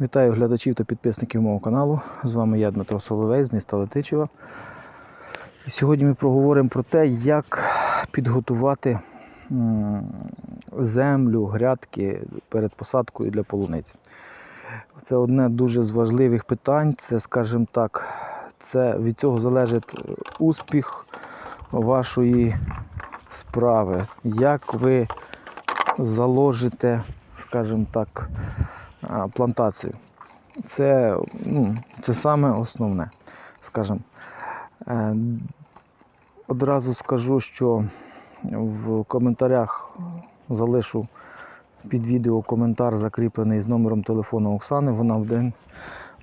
Вітаю глядачів та підписників мого каналу. З вами я Дмитро Соловей з міста Летичева. І сьогодні ми проговоримо про те, як підготувати землю, грядки перед посадкою для полуниці. Це одне дуже з важливих питань. Це, скажімо так, це від цього залежить успіх вашої справи. Як ви заложите, скажімо так, плантацію. Це, ну, це саме основне, скажімо. Е, Одразу скажу, що в коментарях залишу під відео коментар, закріплений з номером телефону Оксани. Вона буде,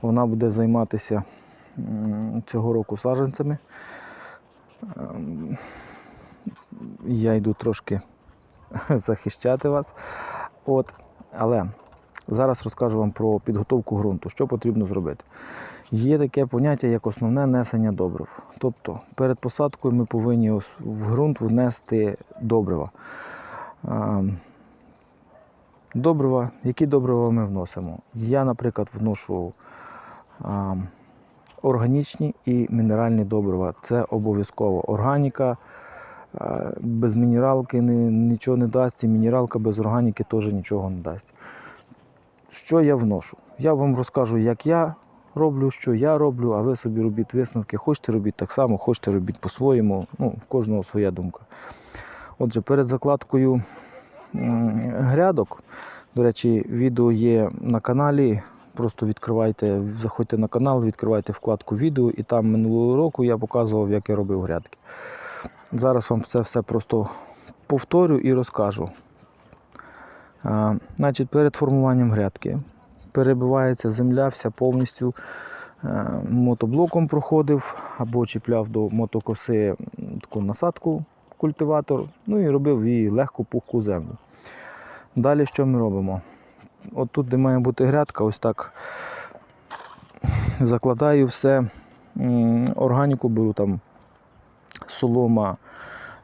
вона буде займатися цього року саджанцями. Ем, Я йду трошки захищати вас. От. Але зараз розкажу вам про підготовку ґрунту, що потрібно зробити. Є таке поняття, як основне несення добрив. Тобто перед посадкою ми повинні в ґрунт внести добрива. Ем, Добрива, які добрива ми вносимо? Я, наприклад, вношу ем, органічні і мінеральні добрива. Це обов'язково. Органіка е, без мінералки нічого не дасть, і мінералка без органіки теж нічого не дасть. Що я вношу? Я вам розкажу, як я роблю, що я роблю, а ви собі робіть висновки. Хочете робіть так само, хочете робіть по-своєму. Ну, в кожного своя думка. Отже, перед закладкою грядок, до речі, відео є на каналі. Просто відкривайте, заходьте на канал, відкривайте вкладку відео, і там минулого року я показував, як я робив грядки. Зараз вам це все просто повторю і розкажу. А, значить, перед формуванням грядки перебивається земля вся повністю е, мотоблоком проходив або чіпляв до мотокоси таку насадку, культиватор, ну і робив її легку пухку землю. Далі що ми робимо? От тут, де має бути грядка, ось так закладаю все, органіку беру там солома,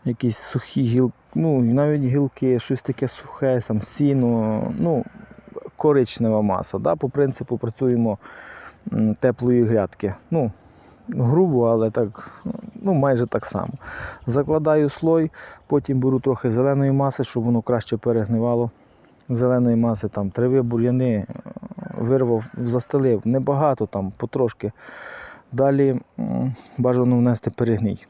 якісь сухі гілки, ну навіть гілки, щось таке сухе, там сіно, ну, коричнева маса. Да? По принципу працюємо теплої грядки. Ну, грубо, але так, ну, майже так само. Закладаю слой, потім беру трохи зеленої маси, щоб воно краще перегнивало. Зеленої маси, там, трави, бур'яни, е, вирвав, застелив. Небагато там, потрошки. Далі бажано внести перегній.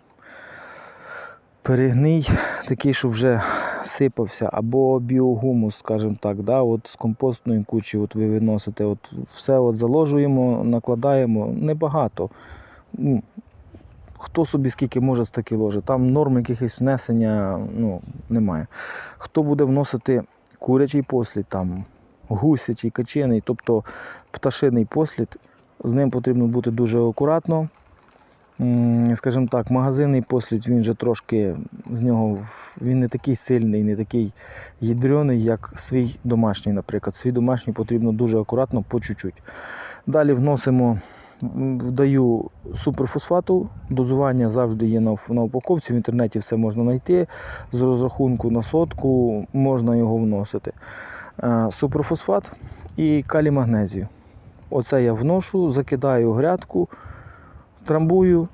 Перегній такий, що вже сипався, або біогумус, скажімо так, да, от з компостної кучі от ви виносите, от все от заложуємо, накладаємо небагато. Ну, Хто собі скільки може, стільки ложить. Там норм якихось внесення ну, немає. Хто буде вносити курячий послід, там, гусячий, качиний, тобто пташиний послід, з ним потрібно бути дуже акуратно. Скажімо так, магазинний послід він вже трошки з нього він не такий сильний, не такий ядрений, як свій домашній, наприклад. Свій домашній потрібно дуже акуратно, по чуть-чуть. Далі вносимо, вдаю суперфосфату. Дозування завжди є на, на упаковці. В інтернеті все можна знайти. З розрахунку на сотку можна його вносити. Е, Суперфосфат і калій магнезію. Оце я вношу, закидаю грядку, трамбую,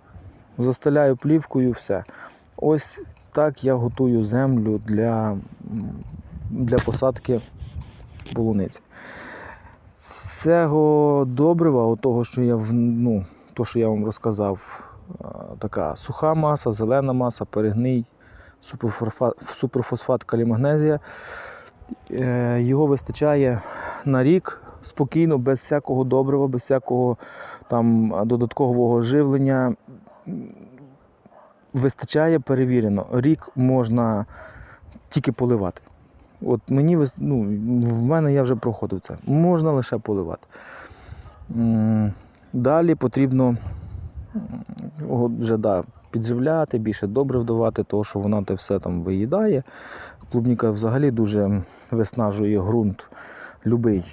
застеляю плівкою, все. Ось так я готую землю для, для посадки полуниці. Цього добрива, от того, що я ну, то, що я вам розказав, така суха маса, зелена маса, перегний, суперфосфат, суперфосфат калімагнезія. Е, Його вистачає на рік спокійно, без всякого добрива, без всякого там додаткового живлення. Вистачає перевірено. Рік можна тільки поливати. От мені ну, в мене я вже проходив це. Можна лише поливати. Далі потрібно вже да, підживляти, більше добре вдавати, тому що вона те все там виїдає. Клубніка взагалі дуже виснажує ґрунт. Любий.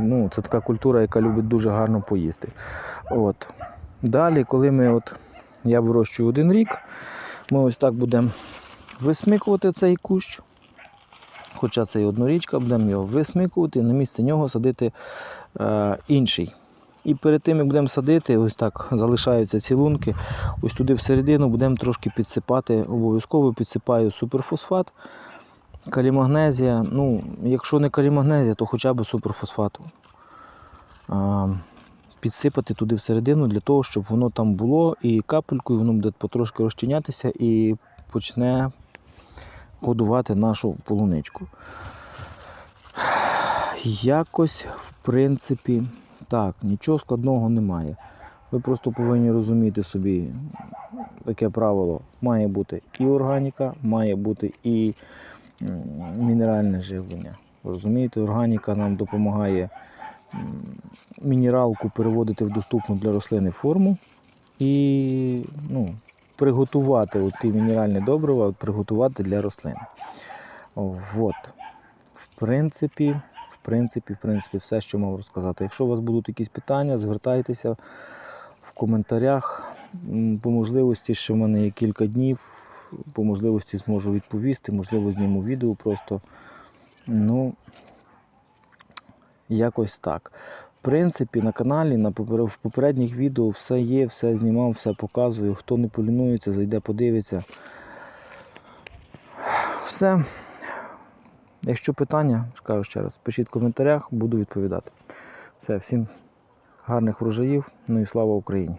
Ну, це така культура, яка любить дуже гарно поїсти. От. Далі, коли ми от, я вирощую один рік, ми ось так будемо висмикувати цей кущ. хоча це і однорічка, будемо його висмикувати і на місце нього садити е, інший. І перед тим, як будемо садити, ось так залишаються ці лунки. Ось туди всередину будемо трошки підсипати. Обов'язково підсипаю суперфосфат, калімагнезія. Ну, якщо не калімагнезія, то хоча б суперфосфату. Підсипати туди всередину для того, щоб воно там було і капелькою воно буде потрошки розчинятися і почне годувати нашу полуничку. Якось, в принципі, так, нічого складного немає. Ви просто повинні розуміти собі таке правило. Має бути і органіка, має бути і мінеральне живлення. Розумієте, органіка нам допомагає мінералку переводити в доступну для рослини форму і ну, приготувати от ті мінеральні добрива, приготувати для рослин. О, Вот. В принципі, в принципі, в принципі, все, що мав розказати. Якщо у вас будуть якісь питання, звертайтеся в коментарях. По можливості, ще в мене є кілька днів. По можливості зможу відповісти, можливо, зніму відео просто. Ну, якось так. В принципі, на каналі, на в попередніх відео все є, все знімав, все показую. Хто не полінується, зайде, подивиться. Все. Якщо питання, скажу ще раз, пишіть в коментарях, буду відповідати. Все, всім гарних врожаїв, ну і слава Україні!